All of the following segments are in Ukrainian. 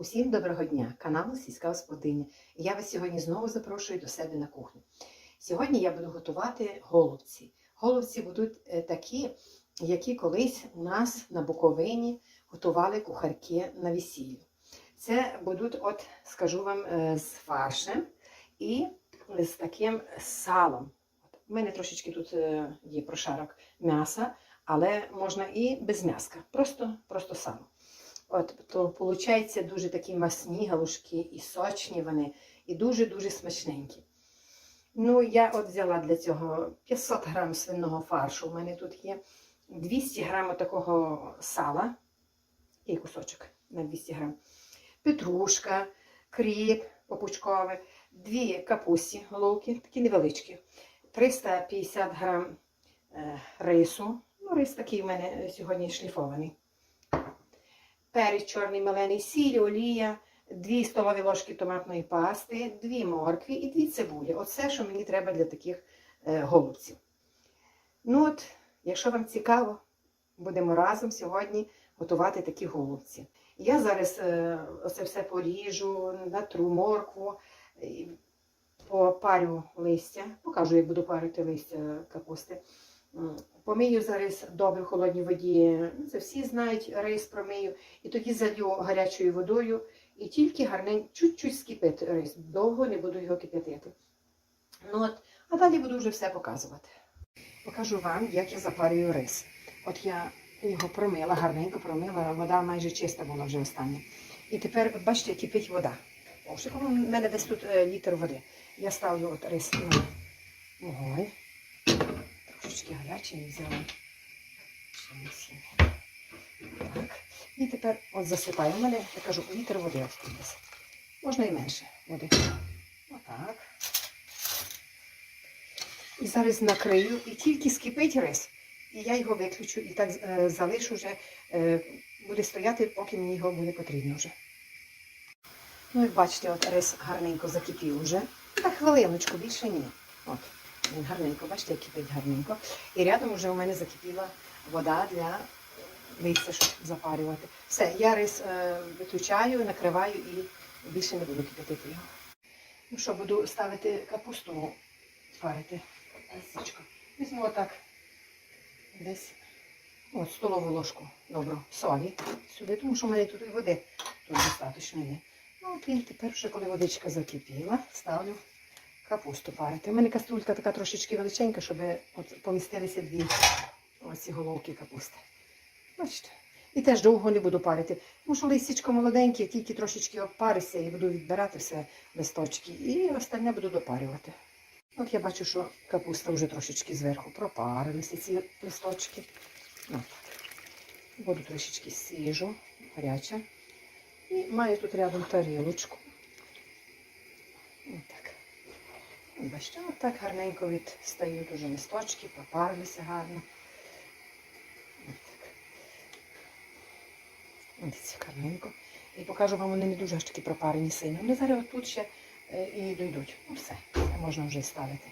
Усім доброго дня! Канал Сільська Господиня. Я вас сьогодні знову запрошую до себе на кухню. Сьогодні я буду готувати голубці. Голубці будуть е, такі, які колись у нас на Буковині готували кухарки на весіллі. Це будуть, от скажу вам, е, з фаршем і з таким салом. У мене трошечки тут е, є прошарок м'яса, але можна і без м'яска, просто, просто сало. От, то виходить дуже такі масні галушки і сочні вони, і дуже-дуже смачненькі. Ну, я от взяла для цього 500 грам свиного фаршу. У мене тут є 200 грам такого сала і кусочок на 200 грам. Петрушка, кріп попучковий, дві капусті головки, такі невеличкі, 350 грам е, рису. Ну, рис такий в мене сьогодні шліфований перець чорний мелений, сіль, олія, 2 столові ложки томатної пасти, 2 моркві і 2 цибулі. Оце, що мені треба для таких е, голубців. Ну от, якщо вам цікаво, будемо разом сьогодні готувати такі голубці. Я зараз е, оце все поріжу, натру моркву, попарю листя, покажу, як буду парити листя капусти. Помию зараз добре в холодній воді. Ну, Це всі знають, рис промию. І тоді залью гарячою водою і тільки гарненько, чуть-чуть скипить рис. Довго не буду його кип'ятити. Ну, от, а далі буду вже все показувати. Покажу вам, як я запарюю рис. От я його промила, гарненько промила, вода майже чиста була вже остання. І тепер, от бачите, кипить вода. О, у мене десь тут е, літр води. Я ставлю от рис на вогонь. Трошечки гарячий взяла. Так. І тепер от засипаю. Мене, я кажу, літр води ось. Можна і менше води. Отак. І зараз накрию, і тільки скипить рис, і я його виключу і так е, залишу вже, е, буде стояти, поки мені його буде потрібно вже. Ну, як бачите, от рис гарненько закипів вже. Так, хвилиночку, більше ні. От. Він гарненько, бачите, як кипить гарненько. І рядом вже у мене закипіла вода для листя, щоб запарювати. Все, я рис е, виключаю, накриваю і більше не буду кипятити його. Ну що, буду ставити капусту парити. Візьму отак десь от, столову ложку добру солі сюди, тому що в мене тут і води тут достатньо є. Ну, тепер, вже коли водичка закипіла, ставлю капусту парити. У мене каструлька така трошечки величенька, щоб от помістилися дві оці головки капусти. Бачите? І теж довго не буду парити. Тому що листячко молоденьке, тільки трошечки обпарися і буду відбирати все листочки. І остальне буду допарювати. От я бачу, що капуста вже трошечки зверху пропарилися ці листочки. От. Воду трошечки сіжу, гаряча. І маю тут рядом тарілочку. От Бачите, отак гарненько відстають уже листочки, пропарилися гарно. Дивіться, гарненько. І покажу вам, вони не дуже аж такі пропарені сильно. Вони зараз отут ще е, і дійдуть. Ну все, це можна вже ставити.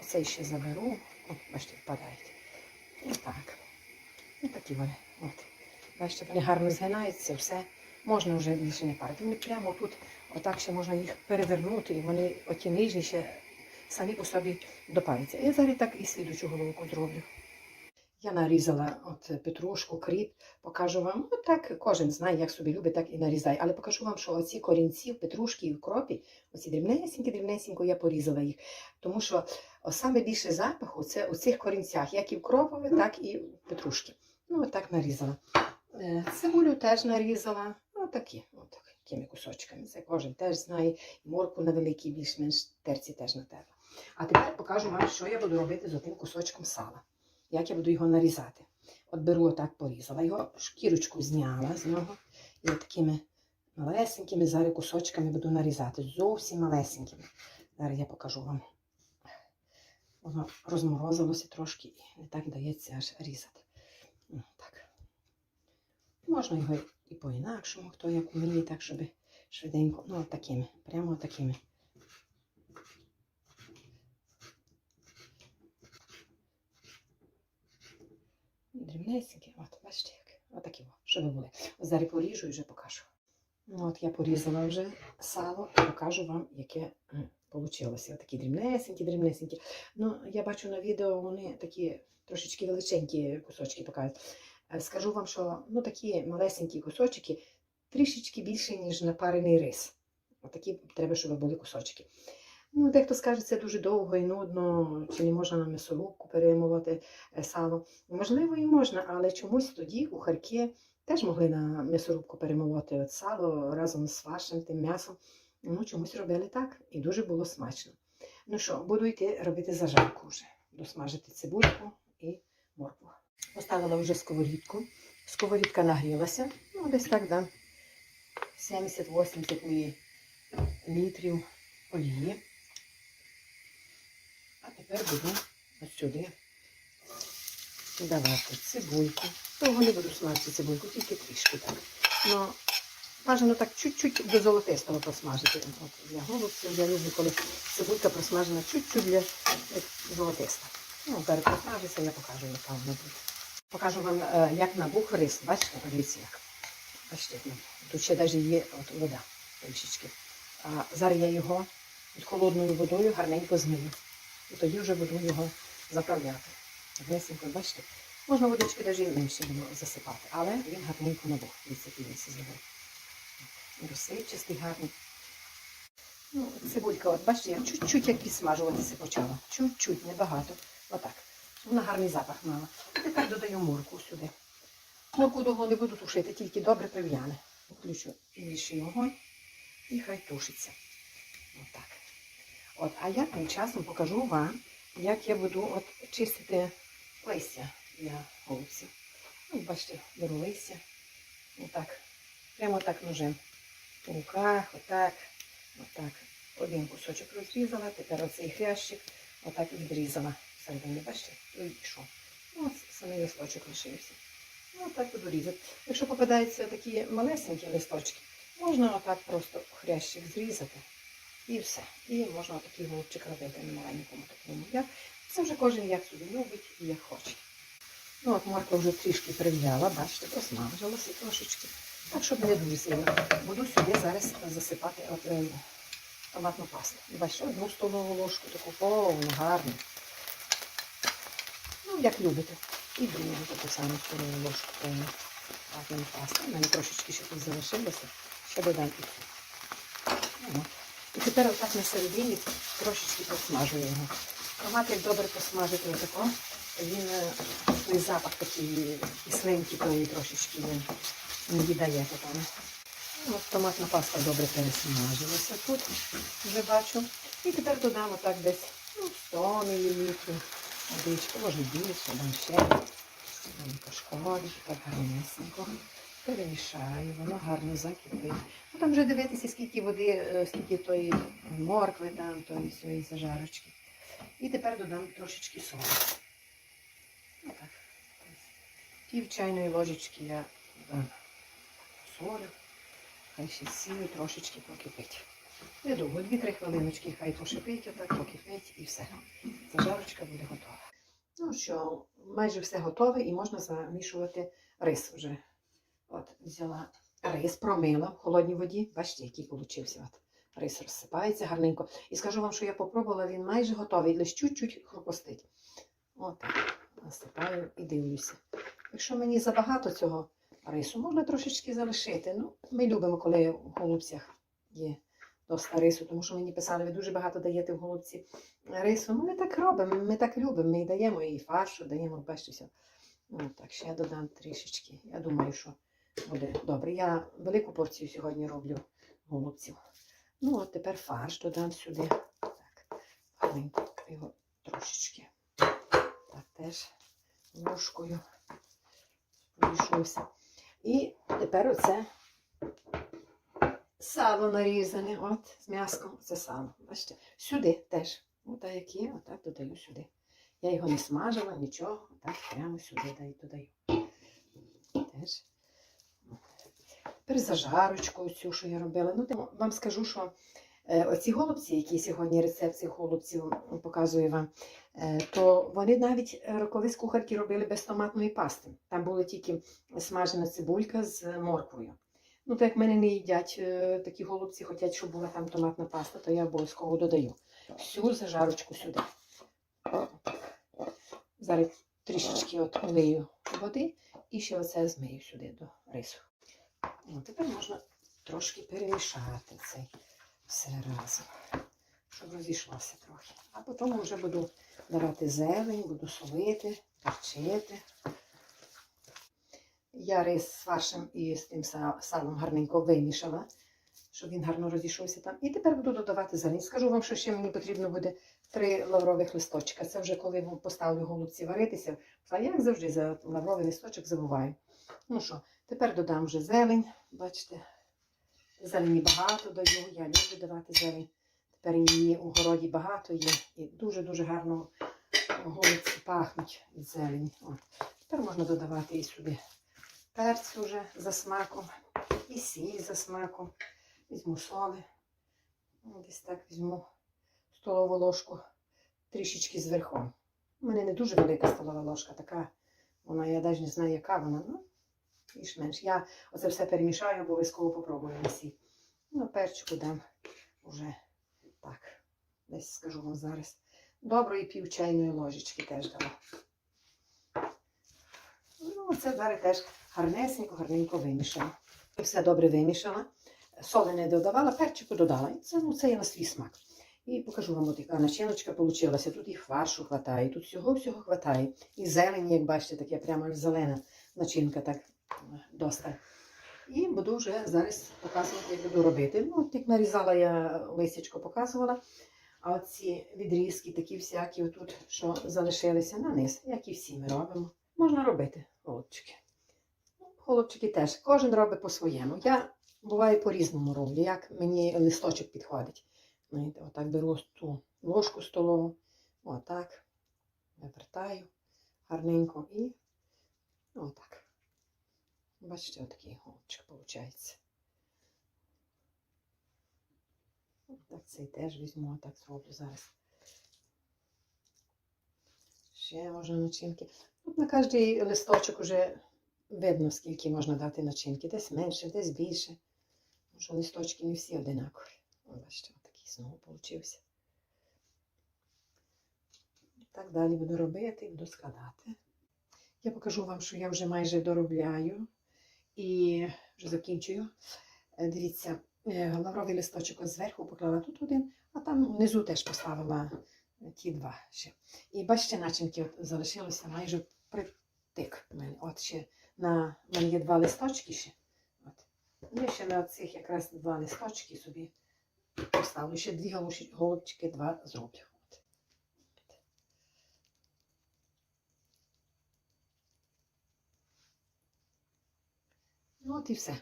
Оцей ще заберу. От, бачите, впадають. І так. І такі вони. От. Бачите, вони гарно згинаються, все. Можна вже більше не парити. Вони прямо тут, отак ще можна їх перевернути, і вони оті нижні ще самі по собі допаряться. Я зараз так і слідучу головку зроблю. Я нарізала от петрушку, кріп, покажу вам. Ну так кожен знає, як собі любить, так і нарізає. Але покажу вам, що оці корінці в петрушки і в кропі, оці дрібнесенькі, дрібнесенько, я порізала їх. Тому що саме більше запаху це у цих корінцях, як і в кропові, так і в петрушки. Ну, от так нарізала. Е, Цибулю теж нарізала. Отакі, от такими кусочками. Це кожен теж знає. І морку на великій, більш-менш терці теж натерла. А тепер покажу вам, що я буду робити з отим кусочком сала. Як я буду його нарізати. От беру отак, порізала його, шкірочку зняла з нього. І от такими малесенькими зараз кусочками буду нарізати. Зовсім малесенькими. Зараз я покажу вам. Воно розморозилося трошки і не так дається аж різати. Так. Можна його і по-інакшому, хто як вміє, так, щоб швиденько. Ну, от такими, прямо от такими. Дрібнесенькі, от, бачите, як. Отакі, о, щоб були. Ось зараз поріжу і вже покажу. Ну, От я порізала вже сало і покажу вам, яке вийшло. Такі дрібнесенькі, дрібнесенькі. Ну, я бачу на відео, вони такі трошечки величенькі кусочки показують. Е, Скажу вам, що ну, такі малесенькі кусочки трішечки більше, ніж напарений рис. Отакі треба, щоб були кусочки. Ну, дехто скаже, це дуже довго і нудно, чи не можна на м'ясорубку перемувати е, сало. Можливо, і можна, але чомусь тоді кухарки теж могли на м'ясорубку перемолоти от сало разом з фаршем, тим м'ясом. Ну, чомусь робили так, і дуже було смачно. Ну що, буду йти робити зажарку вже. Досмажити цибульку і моркву. Поставила вже сковорідку. Сковорідка нагрілася. Ну, десь так, да. 70-80 мл олії. Тепер буду ось сюди давати цибульку. Довго не буду смажити цибульку, тільки трішки так. Ну, бажано так чуть-чуть до золотистого просмажити. От для голубців я люблю, коли цибулька просмажена чуть-чуть для золотиста. Ну, зараз просмажиться, я покажу, яка вона буде. Покажу вам, е, як набух рис. Бачите, подивіться як. Бачите, тут ще навіть є от вода трішечки. А зараз я його холодною водою гарненько змию. Тоді вже буду його заправляти. Гарнесенько, бачите? Можна водички навіть і менше засипати, але він гарненько набух. Який він зробив. Розсипчастий, гарний. Ну, цибулька, от бачите, я чуть-чуть як підсмажуватися почала. Чуть-чуть, небагато. Отак. Вона гарний запах мала. Тепер додаю морку сюди. Морку довго не буду тушити, тільки добре прив'яне. Включу більший огонь і хай тушиться. Отак. От, а я тим часом покажу вам, як я буду от чистити листя для голубців. Ну, бачите, беру листя. Отак. Прямо так ножем. У руках, отак, отак. Один кусочок розрізала, тепер оцей хрящик отак відрізала. Всередині, бачите, і пішов. Ну, самий листочок лишився. Ну, отак буду різати. Якщо попадаються такі малесенькі листочки, можна отак просто хрящик зрізати. І все. І можна такий голубчик робити на маленькому такому. Як. Це вже кожен як собі любить і як хоче. Ну от морква вже трішки прив'яла, бачите, просмажилася трошечки. Так, щоб не дуже сильно. Буду сюди зараз засипати от, е, томатну пасту. Бачите, одну столову ложку, таку повну, гарну. Ну, як любите. І другу таку саму столову ложку повну томатної пасти. У мене трошечки ще тут залишилося. Ще додам. Ну. І тепер отак на середині трошечки посмажую його. Томат, як добре посмажити отако, він е, той запах такий кисленький, той трошечки не віддає потім. Ну, От томатна паста добре пересмажилася тут, вже бачу. І тепер додам отак десь ну, 100 мл водички, може більше, дам ще. Кашкавалі, так гарнесенько. Перемішаю, воно гарно закипить. Ну, там вже дивитися, скільки води, е, скільки тої моркви, там, тої своєї зажарочки. І тепер додам трошечки солі. Отак. Пів чайної ложечки я дам солі. Хай ще сілю трошечки покипить. Недовго, 2-3 хвилиночки, хай пошипить, отак покипить і все. Зажарочка буде готова. Ну що, майже все готове і можна замішувати рис вже. От, взяла рис, промила в холодній воді. Бачите, який получився. От. Рис розсипається гарненько. І скажу вам, що я попробувала, він майже готовий, лише чуть-чуть хрупостить. От. Насипаю і дивлюся. Якщо мені забагато цього рису, можна трошечки залишити. Ну, ми любимо, коли в голубцях є доста рису, тому що мені писали, ви дуже багато даєте в голубці рису. Ну, ми так робимо, ми так любимо. Ми даємо і фаршу, даємо бачите, все. Ну, так, ще я додам трішечки. Я думаю, що буде добре. Я велику порцію сьогодні роблю голубців. Ну, от тепер фарш додам сюди. Так, гарненько його трошечки. Так, теж ложкою пройшовся. І тепер оце сало нарізане, от, з м'яском, це сало. Бачите, сюди теж. Отак як є, отак додаю сюди. Я його не смажила, нічого, отак прямо сюди даю, додаю. Теж. Тепер зажарочку цю, що я робила. Ну, вам скажу, що е, оці голубці, які сьогодні рецепт цих голубців показую вам, е, то вони навіть е, колись кухарки робили без томатної пасти. Там була тільки смажена цибулька з морквою. Ну, так як мене не їдять такі голубці, хочуть, щоб була там томатна паста, то я обов'язково додаю всю зажарочку сюди. Зараз трішечки от олию води і ще оце змию сюди до рису. О, тепер можна трошки перемішати цей все разом, щоб розійшлося трохи. А потім вже буду давати зелень, буду солити, перчити. Я рис з фаршем і з тим салом гарненько вимішала, щоб він гарно розійшовся там. І тепер буду додавати зелень. Скажу вам, що ще мені потрібно буде три лаврових листочка. Це вже коли поставлю голубці варитися. А як завжди за лавровий листочок забуваю. Ну що, тепер додам вже зелень. Бачите, зелені багато даю. Я люблю давати зелень. Тепер її у городі багато є. І дуже-дуже гарно голубці пахнуть від зелені. Тепер можна додавати і сюди перцю вже за смаком, і сіль за смаком. Візьму соли. Ну, Десь так візьму столову ложку трішечки зверху. У мене не дуже велика столова ложка, така, вона, я навіть не знаю, яка вона, ну, більш-менш. Я оце все перемішаю, обов'язково попробую сіль. Ну, перчику дам уже так. Десь скажу вам зараз. Доброї пів чайної ложечки теж дала. Ну, це зараз теж гарнесенько, гарненько вимішала. Все добре вимішала. Соли не додавала, перчику додала. І це, ну, це є на свій смак. І покажу вам, от яка начиночка вийшла. Тут і фаршу хватає, тут всього-всього хватає. І зелені, як бачите, таке прямо зелена начинка, так доста. І буду вже зараз показувати, як буду робити. Ну, як нарізала я лисячко, показувала. А оці відрізки, такі всякі, отут, що залишилися на низ, як і всі ми робимо. Можна робити голубчики. Голубчики теж. Кожен робить по-своєму. Я буває по-різному роблю, як мені листочок підходить. Отак беру ту ложку столову, отак, вивертаю гарненько і отак. Бачите, отакий голубчик виходить. Так цей теж візьму, отак зроблю зараз. Ще можна начинки. Тут на кожний листочок вже видно, скільки можна дати начинки. Десь менше, десь більше. Тому що листочки не всі одинакові. О, бачите, отакий знову получився. Так далі буду робити і буду складати. Я покажу вам, що я вже майже доробляю і вже закінчую. Е, Дивіться, е, лавровий листочок зверху поклала тут один, а там внизу теж поставила е, ті два ще. І бачите, начинки от залишилося майже притик. От ще на мене є два листочки ще. От. Я ще на цих якраз два листочки собі поставлю. Ще дві голубчики два зроблю. От. Ну от і все.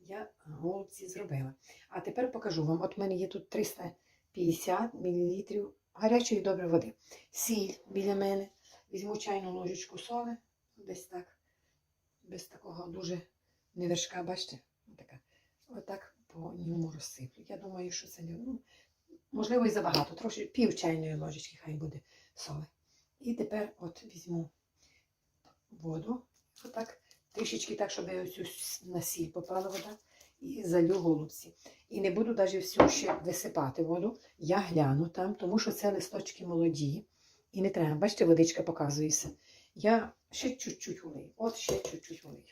Я голубці зробила. А тепер покажу вам. От в мене є тут 350 мл гарячої доброї води. Сіль біля мене. Візьму чайну ложечку соли. Десь так. Без такого дуже не вершка, бачите? Отака. Отак по ньому розсиплю. Я думаю, що це не. Ну, можливо, і забагато. Трошки пів чайної ложечки хай буде соли. І тепер от візьму воду. Отак. Трішечки так, щоб оцю с- на сіль попала вода. І залю голубці. І не буду навіть всю ще висипати воду. Я гляну там, тому що це листочки молоді. І не треба. Бачите, водичка показується. Я ще чуть-чуть улию. От ще чуть-чуть улию.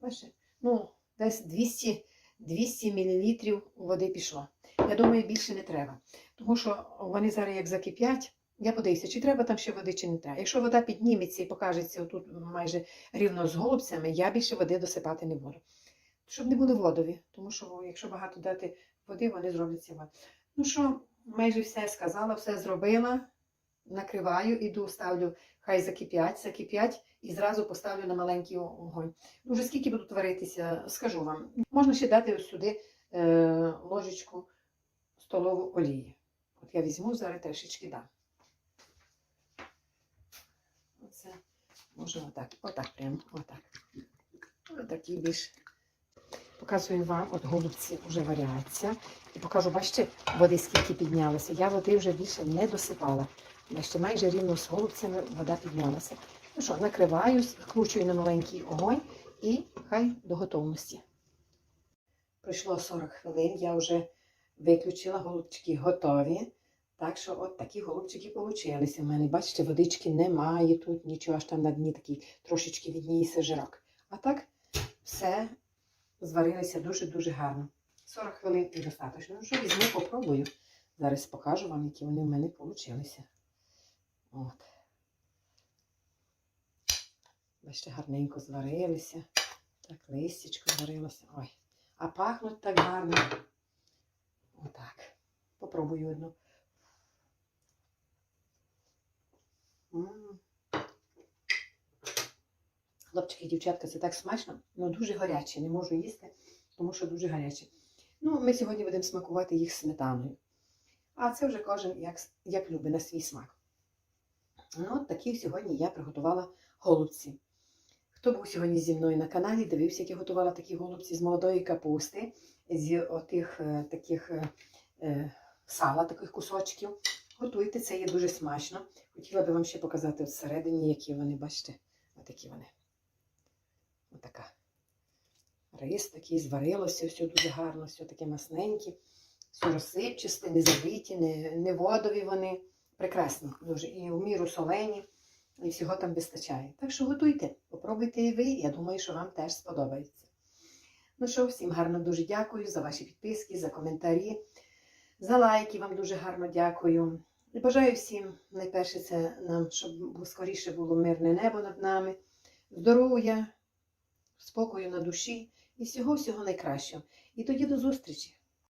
Бачите? Ну, десь 200, 200 мл води пішло. Я думаю, більше не треба. Тому що вони зараз як закип'ять, я подивлюся, чи треба там ще води, чи не треба. Якщо вода підніметься і покажеться тут майже рівно з голубцями, я більше води досипати не буду. Щоб не були водові, тому що якщо багато дати води, вони зробляться води. Ну що, майже все сказала, все зробила. Накриваю, іду, ставлю, хай закип'ять, закип'ять і зразу поставлю на маленький огонь. Ну, Вже скільки будуть варитися, скажу вам. Можна ще дати сюди е, ложечку столову олії. От я візьму, зараз трішечки дам. Оце можна отак, отак прямо, отак. Отакий більш. Показую вам, от голубці вже варяться. І покажу, бачите, води скільки піднялося. Я води вже більше не досипала. Бачите, майже рівно з голубцями вода піднялася. Ну що, накриваю, скручую на маленький огонь і хай до готовності. Пройшло 40 хвилин, я вже виключила, голубчики готові. Так що от такі голубчики получилися в мене. Бачите, водички немає тут, нічого аж там на дні такий трошечки відніється жирок. А так все зварилося дуже-дуже гарно. 40 хвилин і достатньо. Ну що, візьму, попробую. Зараз покажу вам, які вони в мене получилися. От. Бачите, гарненько зварилися. Так, листячко зварилося. Ой. А пахнуть так гарно. Отак. Попробую одну. Хлопчики і дівчатка, це так смачно, але дуже гаряче. Не можу їсти, тому що дуже гаряче. Ну, ми сьогодні будемо смакувати їх сметаною. А це вже кожен як, як любить на свій смак. Ну, от такі сьогодні я приготувала голубці. Хто був сьогодні зі мною на каналі, дивився, як я готувала такі голубці з молодої капусти, з отих е, таких е, е, сала, таких кусочків. Готуйте, це є дуже смачно. Хотіла би вам ще показати всередині, які вони, бачите, отакі вони. Отака. Рис такий, зварилося, все дуже гарно, все таке масненьке, все розсипчасте, не забиті, не, не водові вони. Прекрасні дуже. І в міру солені, і всього там вистачає. Так що готуйте, попробуйте і ви. Я думаю, що вам теж сподобається. Ну що, всім гарно дуже дякую за ваші підписки, за коментарі, за лайки. Вам дуже гарно дякую. Бажаю всім, найперше, це нам, щоб скоріше було мирне небо над нами, здоров'я, спокою на душі і всього-всього найкращого. І тоді до зустрічі!